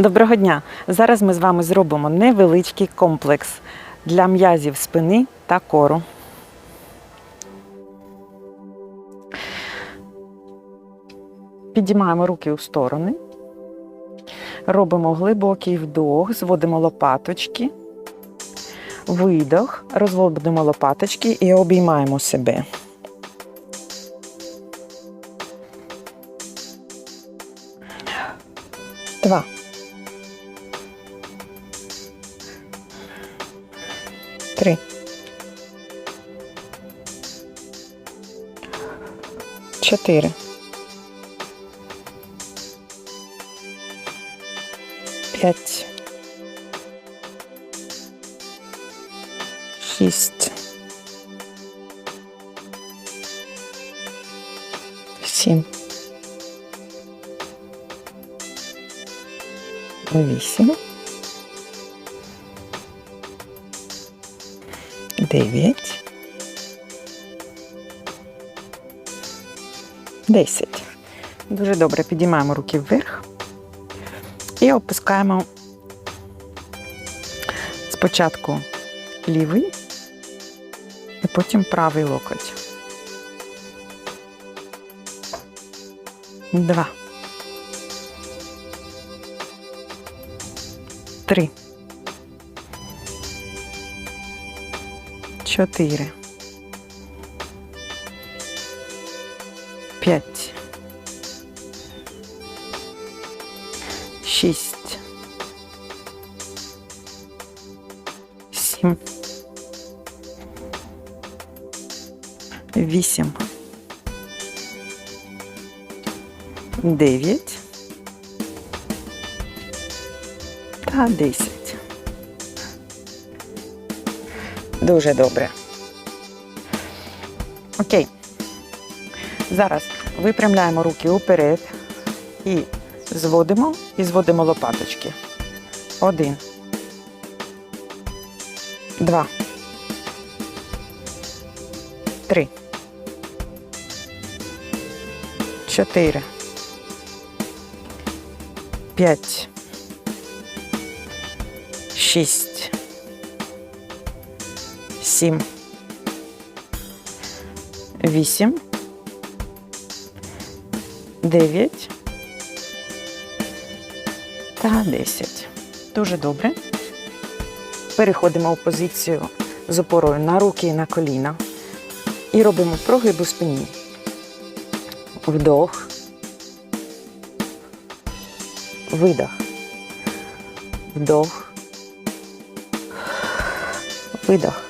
Доброго дня! Зараз ми з вами зробимо невеличкий комплекс для м'язів спини та кору. Підіймаємо руки у сторони, робимо глибокий вдох, зводимо лопаточки, видох, розводимо лопаточки і обіймаємо себе. 3. Чотири. П'ять. Шість. Сім. Вісім. Дев'ять. Десять. Дуже добре. Підіймаємо руки вверх і опускаємо спочатку лівий і потім правий локоть. Два. Три. Чотири. П'ять. Шість. Сім. Вісім. Дев'ять. Та десять. Дуже добре. Окей. Зараз випрямляємо руки уперед і зводимо і зводимо лопаточки. Один. Два. Три. Чотири. П'ять. Шість. Сім. Вісім. Дев'ять. Та десять. Дуже добре. Переходимо у позицію з опорою на руки і на коліна. І робимо прогиб у спині. Вдох. Видох. Вдох. Видох.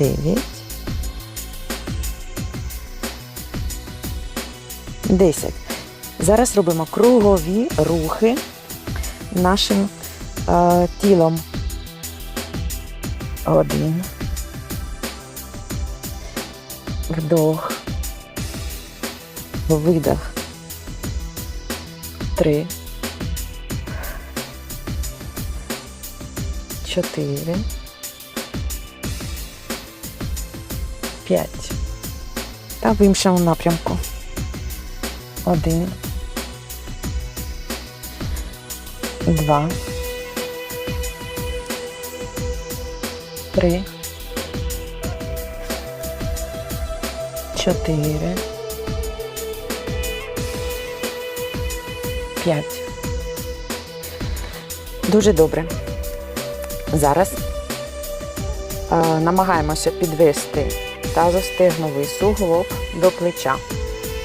Дев'ять. Десять. Зараз робимо кругові рухи нашим е, тілом. Один. Вдох. Видох. Три. Чотири. П'ять. Та в іншому напрямку. Один. Два. Три. Чотири. П'ять. Дуже добре. Зараз е, намагаємося підвести тазостегновий суглоб до плеча.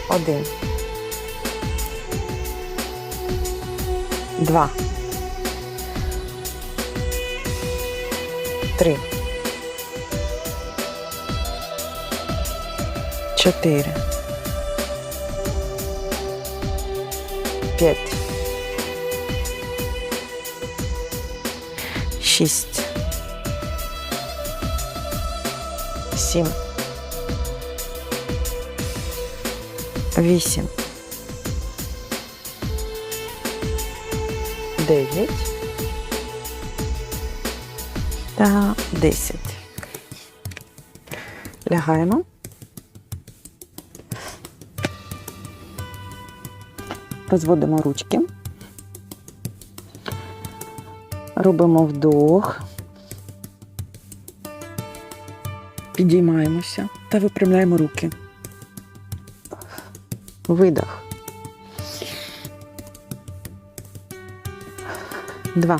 Один. Два. три, чотири, п'ять, шість, сім, вісім, дев'ять та десять. Лягаємо. Розводимо ручки. Робимо вдох. Підіймаємося та випрямляємо руки. Видох. Два.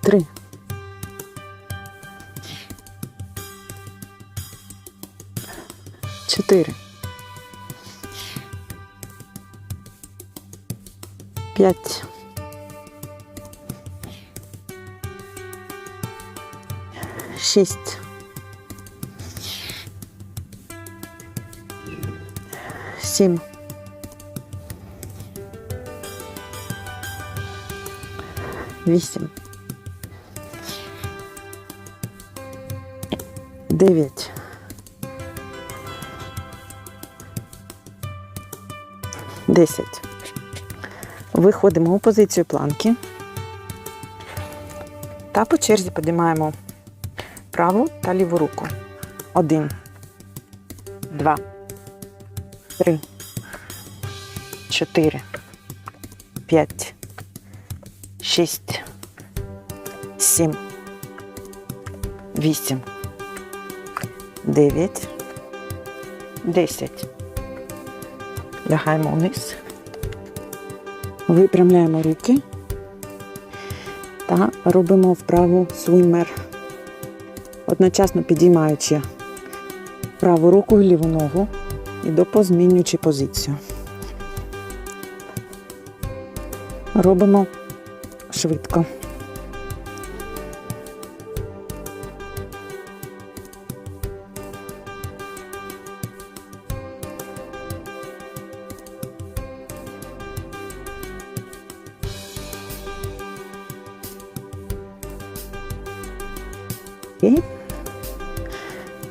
Три. Чотири. П'ять. Шість. Сім. Вісім. Дев'ять. Десять. Виходимо у позицію планки. Та по черзі підіймаємо праву та ліву руку. Один. Два. Три. Чотири. П'ять. Шість. Сім. Вісім. Дев'ять. Десять. Лягаємо вниз. Випрямляємо руки та робимо вправу свимер, одночасно підіймаючи праву руку і ліву ногу і допозмінюючи позицію. Робимо швидко.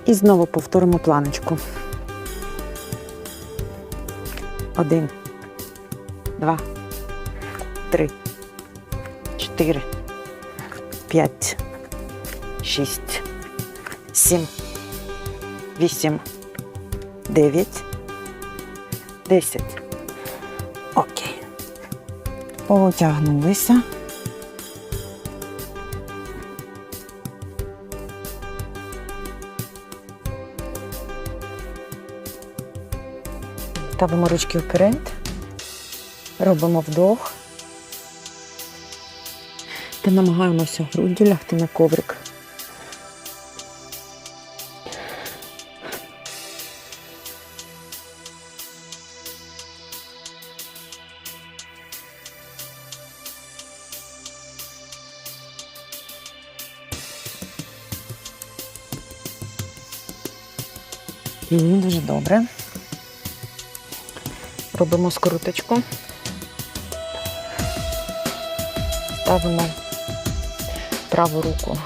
І, знову повторимо планочку. Один, два, три, чотири, п'ять, шість, сім, вісім, дев'ять, десять. Окей. Потягнулися. Ставимо ручки вперед, робимо вдох та намагаємося груддю лягти на коврик. І дуже добре. Робимо скруточку. Ставимо праву руку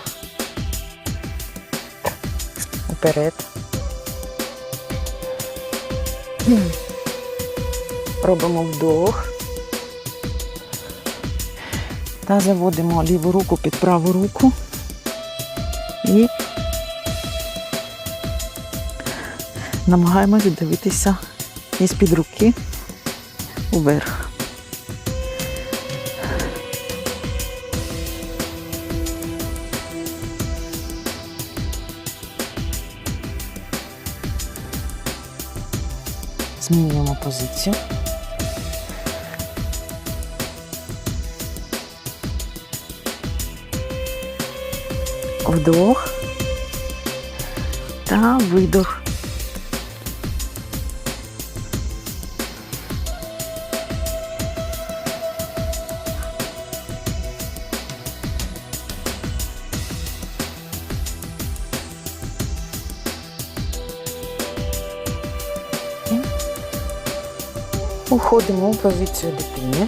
вперед. Робимо вдох. Та заводимо ліву руку під праву руку і намагаємося дивитися із-під руки уверх. Змінюємо позицію. Вдох та видох. Уходимо у позицію дитини.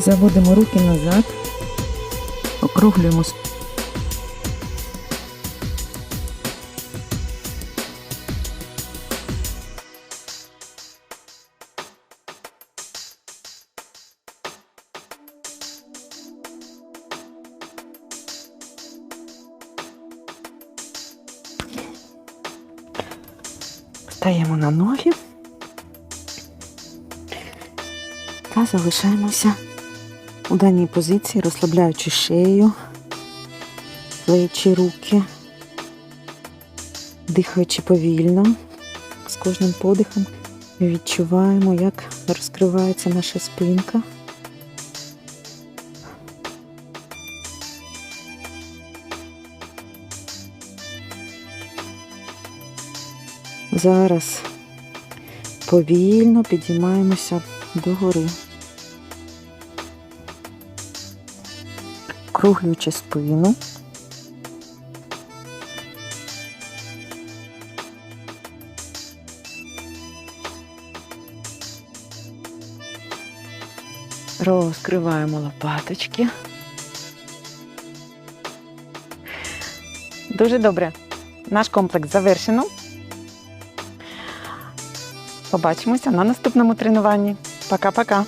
Заводимо руки назад, округлюємо с- Стаємо на ноги та залишаємося у даній позиції, розслабляючи шею, плечі, руки, дихаючи повільно. З кожним подихом відчуваємо, як розкривається наша спинка. Зараз повільно підіймаємося догори. Круглюючи спину. Розкриваємо лопаточки. Дуже добре. Наш комплекс завершено. Побачимося на наступному тренуванні. Пока-пока.